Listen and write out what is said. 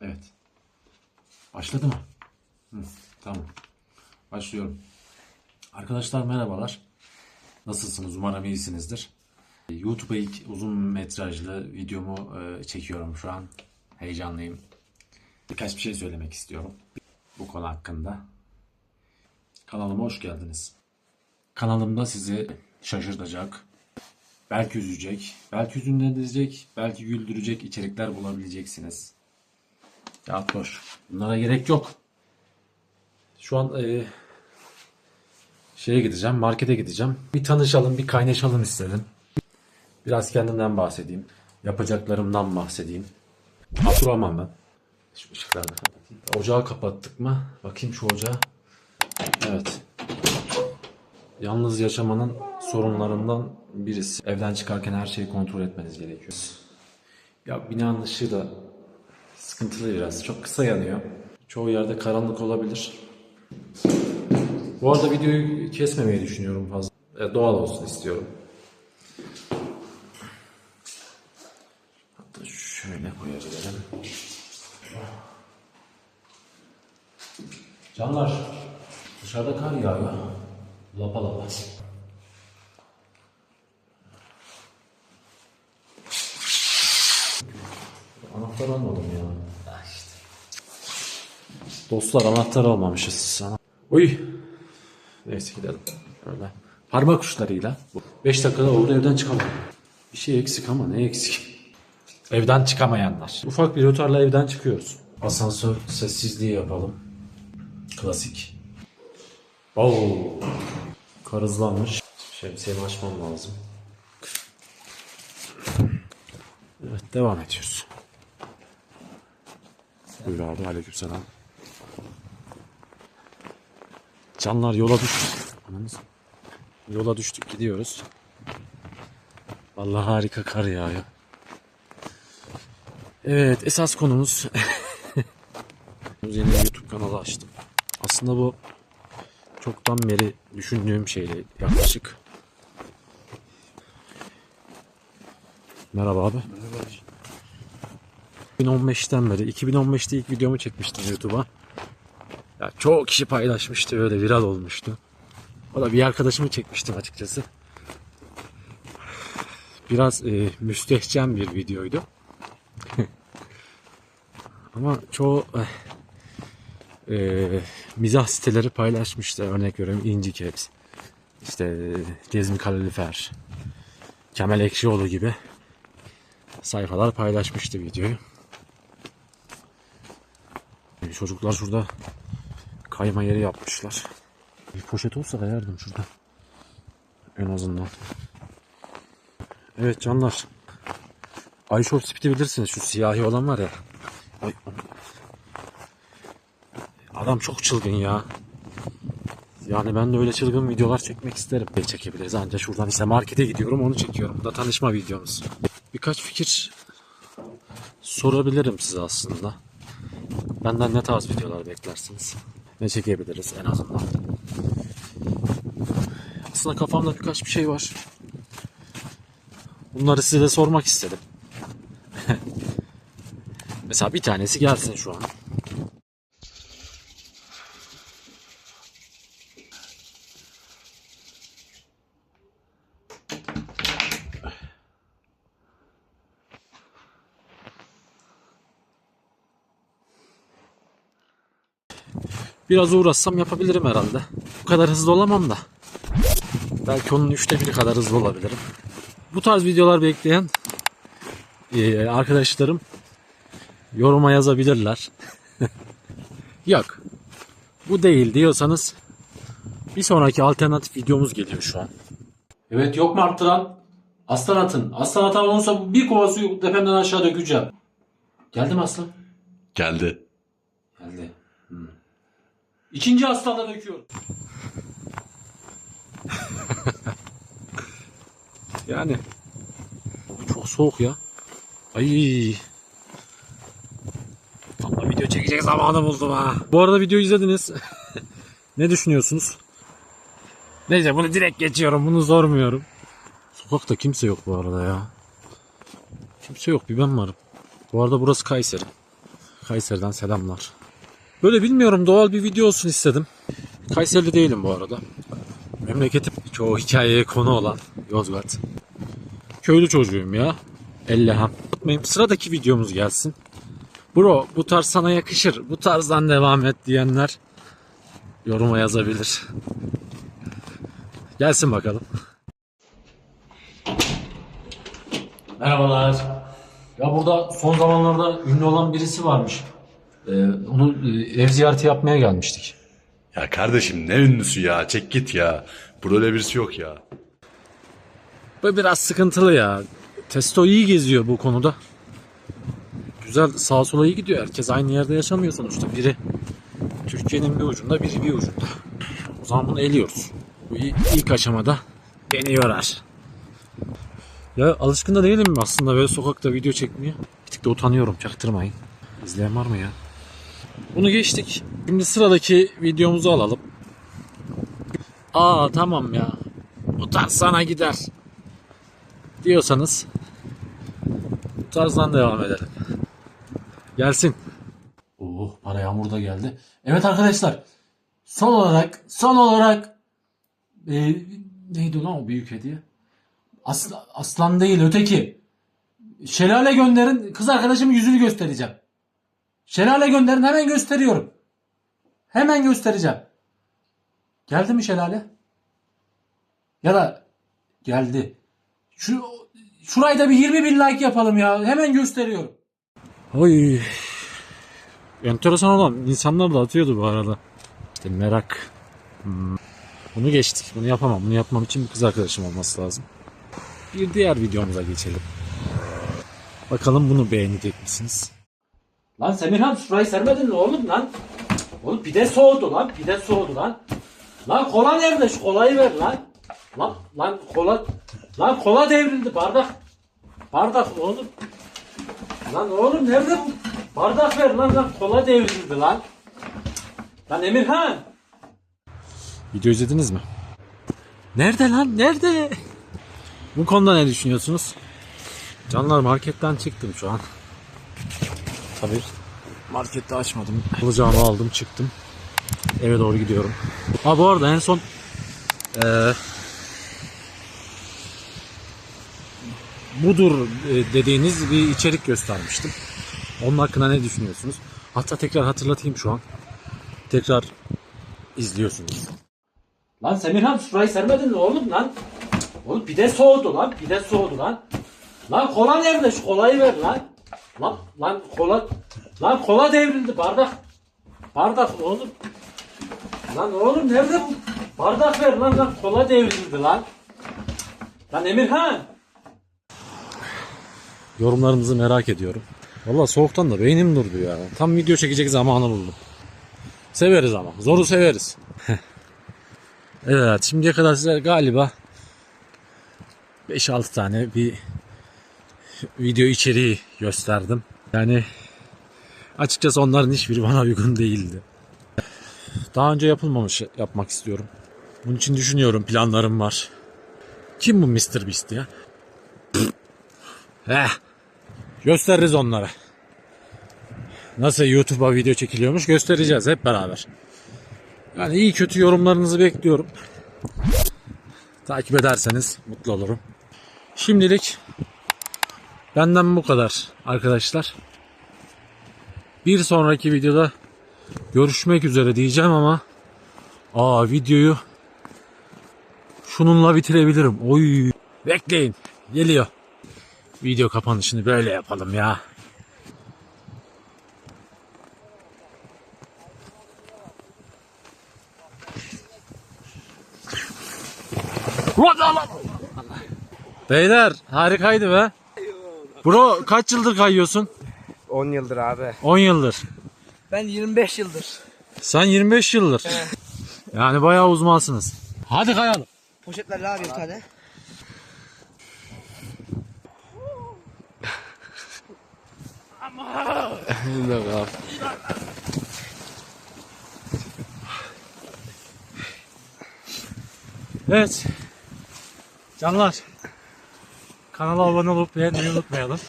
Evet. Başladı mı? Hı, tamam. Başlıyorum. Arkadaşlar merhabalar. Nasılsınız? Umarım iyisinizdir. YouTube'a ilk uzun metrajlı videomu e, çekiyorum şu an. Heyecanlıyım. Birkaç bir şey söylemek istiyorum. Bu konu hakkında. Kanalıma hoş geldiniz. Kanalımda sizi şaşırtacak, belki üzecek, belki hüzünlendirecek, belki güldürecek içerikler bulabileceksiniz. Ya boş. Bunlara gerek yok. Şu an e, şeye gideceğim, markete gideceğim. Bir tanışalım, bir kaynaşalım istedim. Biraz kendimden bahsedeyim. Yapacaklarımdan bahsedeyim. Abdurrahman ben. Şu ışıkları kapatayım. Ocağı kapattık mı? Bakayım şu ocağı. Evet. Yalnız yaşamanın sorunlarından birisi. Evden çıkarken her şeyi kontrol etmeniz gerekiyor. Ya binanın ışığı da sıkıntılı biraz. Çok kısa yanıyor. Çoğu yerde karanlık olabilir. Bu arada videoyu kesmemeyi düşünüyorum fazla. E, doğal olsun istiyorum. Hatta şöyle koyabilirim. Canlar, dışarıda kar yağıyor. Lapa lapa. Anahtar almadım ya. Ah işte. Dostlar anahtar almamışız. Uy. Neyse gidelim. Öyle. Parmak uçlarıyla. 5 dakikada orada evden çıkamam. Bir şey eksik ama ne eksik? Evden çıkamayanlar. Ufak bir rötarla evden çıkıyoruz. Asansör sessizliği yapalım. Klasik. Oo. Kar hızlanmış. Şemsiyemi açmam lazım. Evet devam ediyoruz. Buyur abi aleykümselam. Canlar yola düştük. Ananız. Yola düştük gidiyoruz. Vallahi harika kar yağıyor. Evet esas konumuz yeni YouTube kanalı açtım. Aslında bu çoktan beri düşündüğüm şeyle yaklaşık. Merhaba abi. 2015'ten beri 2015'te ilk videomu çekmiştim YouTube'a. Ya çoğu kişi paylaşmıştı öyle viral olmuştu. O da bir arkadaşımı çekmiştim açıkçası. Biraz e, müstehcen bir videoydu. Ama çoğu e, e, mizah siteleri paylaşmıştı. Örnek veriyorum İnci Caps, işte Cezmi Kalorifer, Kemal Ekşioğlu gibi sayfalar paylaşmıştı videoyu. Çocuklar şurada kayma yeri yapmışlar. Bir poşet olsa kayardım şurada. En azından. Evet canlar. iShop Speed'i bilirsiniz. Şu siyahi olan var ya. Ay. Adam çok çılgın ya. Yani ben de öyle çılgın videolar çekmek isterim. Ne çekebiliriz ancak şuradan işte markete gidiyorum onu çekiyorum. Bu da tanışma videomuz. Birkaç fikir sorabilirim size aslında. Benden ne tarz videolar beklersiniz? Ne çekebiliriz en azından? Aslında kafamda birkaç bir şey var. Bunları size de sormak istedim. Mesela bir tanesi gelsin şu an. Biraz uğraşsam yapabilirim herhalde. Bu kadar hızlı olamam da. Belki onun üçte biri kadar hızlı olabilirim. Bu tarz videolar bekleyen e, arkadaşlarım yoruma yazabilirler. Yok. Bu değil diyorsanız bir sonraki alternatif videomuz geliyor şu an. Evet yok mu arttıran? Aslan atın. Aslan atan olursa bir kova suyu tepemden aşağı dökeceğim. Geldi mi aslan? Geldi. Geldi. İkinci aslanla döküyorum. yani çok soğuk ya. Ay. Vallahi video çekecek zamanı buldum ha. Bu arada video izlediniz. ne düşünüyorsunuz? Neyse bunu direkt geçiyorum. Bunu sormuyorum. Sokakta kimse yok bu arada ya. Kimse yok bir ben varım. Bu arada burası Kayseri. Kayseri'den selamlar. Böyle bilmiyorum doğal bir video olsun istedim. Kayserili değilim bu arada. Memleketim çoğu hikayeye konu olan Yozgat. Köylü çocuğuyum ya. Ellehan. Unutmayın sıradaki videomuz gelsin. Bro bu tarz sana yakışır. Bu tarzdan devam et diyenler yoruma yazabilir. Gelsin bakalım. Merhabalar. Ya burada son zamanlarda ünlü olan birisi varmış. Ee, onu e, ev ziyareti yapmaya gelmiştik. Ya kardeşim ne ünlüsü ya çek git ya. Burada öyle birisi yok ya. Bu biraz sıkıntılı ya. Testo iyi geziyor bu konuda. Güzel sağa sola iyi gidiyor. Herkes aynı yerde yaşamıyor sonuçta. Biri Türkiye'nin bir ucunda, biri bir ucunda. O zaman bunu eliyoruz. Bu i- ilk aşamada beni yorar. Ya alışkın da değilim aslında böyle sokakta video çekmeye. Bir tık da utanıyorum çaktırmayın. İzleyen var mı ya? Bunu geçtik. Şimdi sıradaki videomuzu alalım. Aa tamam ya. Bu tarz sana gider diyorsanız bu tarzdan devam edelim. Gelsin. Oh para yağmur da geldi. Evet arkadaşlar son olarak son olarak e, neydi lan o büyük hediye? Asla, aslan değil öteki. Şelale gönderin kız arkadaşımın yüzünü göstereceğim. Şelale gönderin hemen gösteriyorum. Hemen göstereceğim. Geldi mi şelale? Ya da geldi. Şu şurayı da bir 20 bin like yapalım ya. Hemen gösteriyorum. Oy. Enteresan olan insanlar da atıyordu bu arada. İşte merak. Hmm. Bunu geçtik. Bunu yapamam. Bunu yapmam için bir kız arkadaşım olması lazım. Bir diğer videomuza geçelim. Bakalım bunu beğenecek misiniz? Lan Semirhan şurayı sermedin mi oğlum lan? Oğlum pide soğudu lan. Pide soğudu lan. Lan kola nerede? Şu kolayı ver lan. Lan lan kola lan kola devrildi bardak. Bardak oğlum. Lan oğlum nerede bu? Bardak ver lan lan kola devrildi lan. Lan Emirhan. Video izlediniz mi? Nerede lan? Nerede? Bu konuda ne düşünüyorsunuz? Canlar marketten çıktım şu an. Tabii markette açmadım. Alacağımı aldım çıktım. Eve doğru gidiyorum. Ha bu arada en son eee budur e, dediğiniz bir içerik göstermiştim. Onun hakkında ne düşünüyorsunuz? Hatta tekrar hatırlatayım şu an. Tekrar izliyorsunuz. Lan Semirhan şurayı sermedin mi oğlum lan? Oğlum pide soğudu lan. Pide soğudu lan. Lan kola nerede? Şu kolayı ver lan. Lan lan kola lan kola devrildi bardak. Bardak oğlum. Lan oğlum nerede bu? Bardak ver lan lan kola devrildi lan. Lan Emirhan. Yorumlarınızı merak ediyorum. Valla soğuktan da beynim durdu ya. Tam video çekecek zamanı buldum. Severiz ama. Zoru severiz. evet şimdiye kadar size galiba 5-6 tane bir video içeriği gösterdim. Yani açıkçası onların hiçbiri bana uygun değildi. Daha önce yapılmamış yapmak istiyorum. Bunun için düşünüyorum, planlarım var. Kim bu Mr. Beast ya? Heh. Gösteririz onlara. Nasıl YouTube'a video çekiliyormuş göstereceğiz hep beraber. Yani iyi kötü yorumlarınızı bekliyorum. Takip ederseniz mutlu olurum. Şimdilik benden bu kadar arkadaşlar. Bir sonraki videoda görüşmek üzere diyeceğim ama aa videoyu şununla bitirebilirim. Oy bekleyin geliyor. Video kapanışını böyle yapalım ya. Beyler harikaydı be. Bro kaç yıldır kayıyorsun? 10 yıldır abi. 10 yıldır. Ben 25 yıldır. Sen 25 yıldır. Yani bayağı uzmansınız. Hadi kayalım. Poşetlerle abi bir tane. Evet. Canlar. Kanala abone olup beğenmeyi unutmayalım.